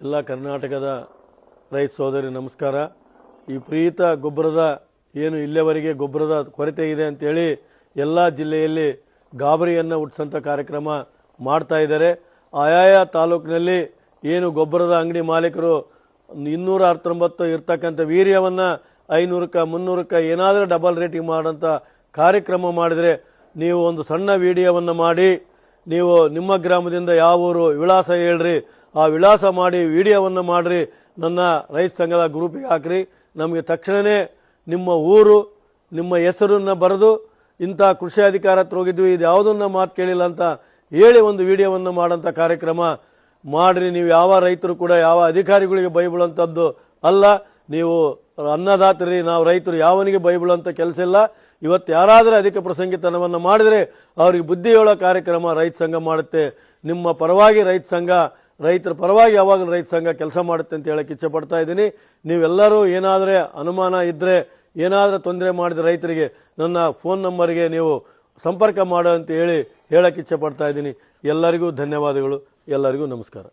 ಎಲ್ಲ ಕರ್ನಾಟಕದ ರೈತ ಸೋದರಿ ನಮಸ್ಕಾರ. ಈ ಪ್ರೀತ ಗೊಬ್ಬರದ ಏನು ಇಲ್ಲಿಯವರೆಗೆ ಗೊಬ್ಬರದ ಕೊರತೆ ಇದೆ ಅಂತೇಳಿ ಎಲ್ಲ ಜಿಲ್ಲೆಯಲ್ಲಿ ಗಾಬರಿಯನ್ನು ಹುಟ್ಟಿಸಂಥ ಕಾರ್ಯಕ್ರಮ ಮಾಡ್ತಾ ಇದ್ದಾರೆ. ಆಯಾಯ ತಾಲೂಕಿನಲ್ಲಿ ಏನು ಗೊಬ್ಬರದ ಅಂಗಡಿ ಮಾಲೀಕರು ಇನ್ನೂರ ಹತ್ತೊಂಬತ್ತು ಇರ್ತಕ್ಕಂಥ ವೀರ್ಯವನ್ನು ಐನೂರಕ್ಕ, ಮುನ್ನೂರಕ್ಕ ಏನಾದರೂ ಡಬಲ್ ರೇಟಿಂಗ್ ಮಾಡೋಂಥ ಕಾರ್ಯಕ್ರಮ ಮಾಡಿದರೆ ನೀವು ಒಂದು ಸಣ್ಣ ವಿಡಿಯೋವನ್ನು ಮಾಡಿ ನೀವು ನಿಮ್ಮ ಗ್ರಾಮದಿಂದ ಯಾವ ಊರು ವಿಳಾಸ ಹೇಳ್ರಿ, ಆ ವಿಳಾಸ ಮಾಡಿ ವಿಡಿಯೋವನ್ನು ಮಾಡ್ರಿ, ನನ್ನ ರೈತ ಸಂಘದ ಗ್ರೂಪಿಗೆ ಹಾಕ್ರಿ. ನಮಗೆ ತಕ್ಷಣವೇ ನಿಮ್ಮ ಊರು, ನಿಮ್ಮ ಹೆಸರನ್ನ ಬರೆದು, ಇಂಥ ಕೃಷಿ ಅಧಿಕಾರ ಹತ್ರ ಹೋಗಿದ್ವಿ, ಇದು ಯಾವುದನ್ನ ಮಾತು ಕೇಳಿಲ್ಲ ಅಂತ ಹೇಳಿ ಒಂದು ವಿಡಿಯೋವನ್ನು ಮಾಡೋಂಥ ಕಾರ್ಯಕ್ರಮ ಮಾಡ್ರಿ. ನೀವು ಯಾವ ರೈತರು ಕೂಡ, ಯಾವ ಅಧಿಕಾರಿಗಳಿಗೆ ಬೈಬಿಡುವಂಥದ್ದು ಅಲ್ಲ. ನೀವು ಅನ್ನದಾತರಿ, ನಾವು ರೈತರು ಯಾವನಿಗೆ ಬೈಬಿಡುವಂಥ ಕೆಲಸ ಇಲ್ಲ. ಇವತ್ತು ಯಾರಾದರೂ ಅಧಿಕ ಪ್ರಸಂಗಿತನವನ್ನು ಮಾಡಿದರೆ ಅವ್ರಿಗೆ ಬುದ್ಧಿ ಹೇಳೋ ಕಾರ್ಯಕ್ರಮ ರೈತ ಸಂಘ ಮಾಡುತ್ತೆ. ನಿಮ್ಮ ಪರವಾಗಿ ರೈತ ಸಂಘ, ರೈತರ ಪರವಾಗಿ ಯಾವಾಗಲೂ ರೈತ ಸಂಘ ಕೆಲಸ ಮಾಡುತ್ತೆ ಅಂತ ಹೇಳಕ್ಕೆ ಇಚ್ಛೆ ಪಡ್ತಾ ಇದ್ದೀನಿ. ನೀವೆಲ್ಲರೂ ಏನಾದರೆ ಅನುಮಾನ ಇದ್ದರೆ ಏನಾದರೂ ತೊಂದರೆ ಮಾಡಿದ ರೈತರಿಗೆ ನನ್ನ ಫೋನ್ ನಂಬರ್ಗೆ ನೀವು ಸಂಪರ್ಕ ಮಾಡು ಅಂತ ಹೇಳಿ ಹೇಳಕ್ಕೆ ಇಚ್ಛೆ ಪಡ್ತಾ ಇದ್ದೀನಿ. ಎಲ್ಲರಿಗೂ ಧನ್ಯವಾದಗಳು. ಎಲ್ಲರಿಗೂ ನಮಸ್ಕಾರ.